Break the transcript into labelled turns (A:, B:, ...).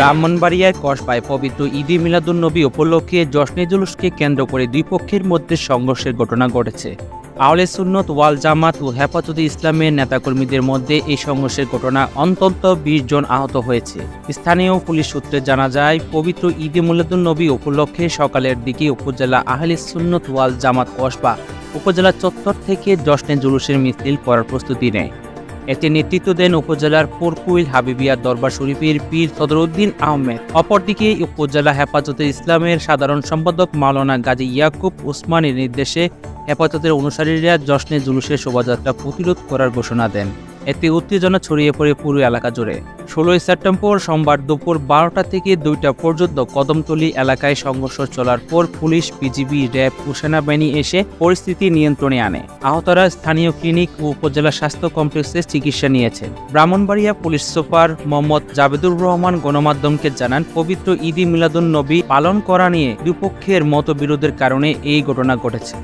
A: ব্রাহ্মণবাড়িয়ায় কসবায় পবিত্র ঈদে মিলাদুন নবী উপলক্ষে জশ্নে জুলুসকে কেন্দ্র করে দুই পক্ষের মধ্যে সংঘর্ষের ঘটনা ঘটেছে। আওলে সুন্নত ওয়াল জামাত ও হেফাজতে ইসলামের নেতাকর্মীদের মধ্যে এই সংঘর্ষের ঘটনা অন্তত বিশ জন আহত হয়েছে। স্থানীয় পুলিশ সূত্রে জানা যায়, পবিত্র ঈদে নবী উপলক্ষে সকালের দিকে উপজেলা আহলে সুন্নত ওয়াল জামাত কসবা উপজেলা চত্বর থেকে জশ্নে জুলুসের মিছিল করার প্রস্তুতি নেয়। এতে নেতৃত্ব দেন উপজেলার পোরকুইল হাবিবিয়া দরবার শরীফের পীর সদরউদ্দিন আহমেদ। অপরদিকে উপজেলা হেফাজতে ইসলামের সাধারণ সম্পাদক মাওলানা গাজী ইয়াকুব উসমানের নির্দেশে হেফাজতের অনুসারীরা জশ্নে জুলুসের শোভাযাত্রা প্রতিরোধ করার ঘোষণা দেন। এতে উত্তেজনা ছড়িয়ে পড়ে পুরো এলাকা জুড়ে। ষোলোই সেপ্টেম্বর সোমবার দুপুর বারোটা থেকে দুইটা পর্যন্ত কদমতলী এলাকায় সংঘর্ষ চলার পর পুলিশ, বিজিবি, র্যাব ও সেনাবাহিনী এসে পরিস্থিতি নিয়ন্ত্রণে আনে। আহতরা স্থানীয় ক্লিনিক ও উপজেলা স্বাস্থ্য কমপ্লেক্সে চিকিৎসা নিয়েছেন ব্রাহ্মণবাড়িয়া পুলিশ সুপার মোহাম্মদ জাবেদুর রহমান গণমাধ্যমকে জানান, পবিত্র ঈদি মিলাদুন নবী পালন করা নিয়ে দুপক্ষের মতবিরোধের কারণে এই ঘটনা ঘটেছে।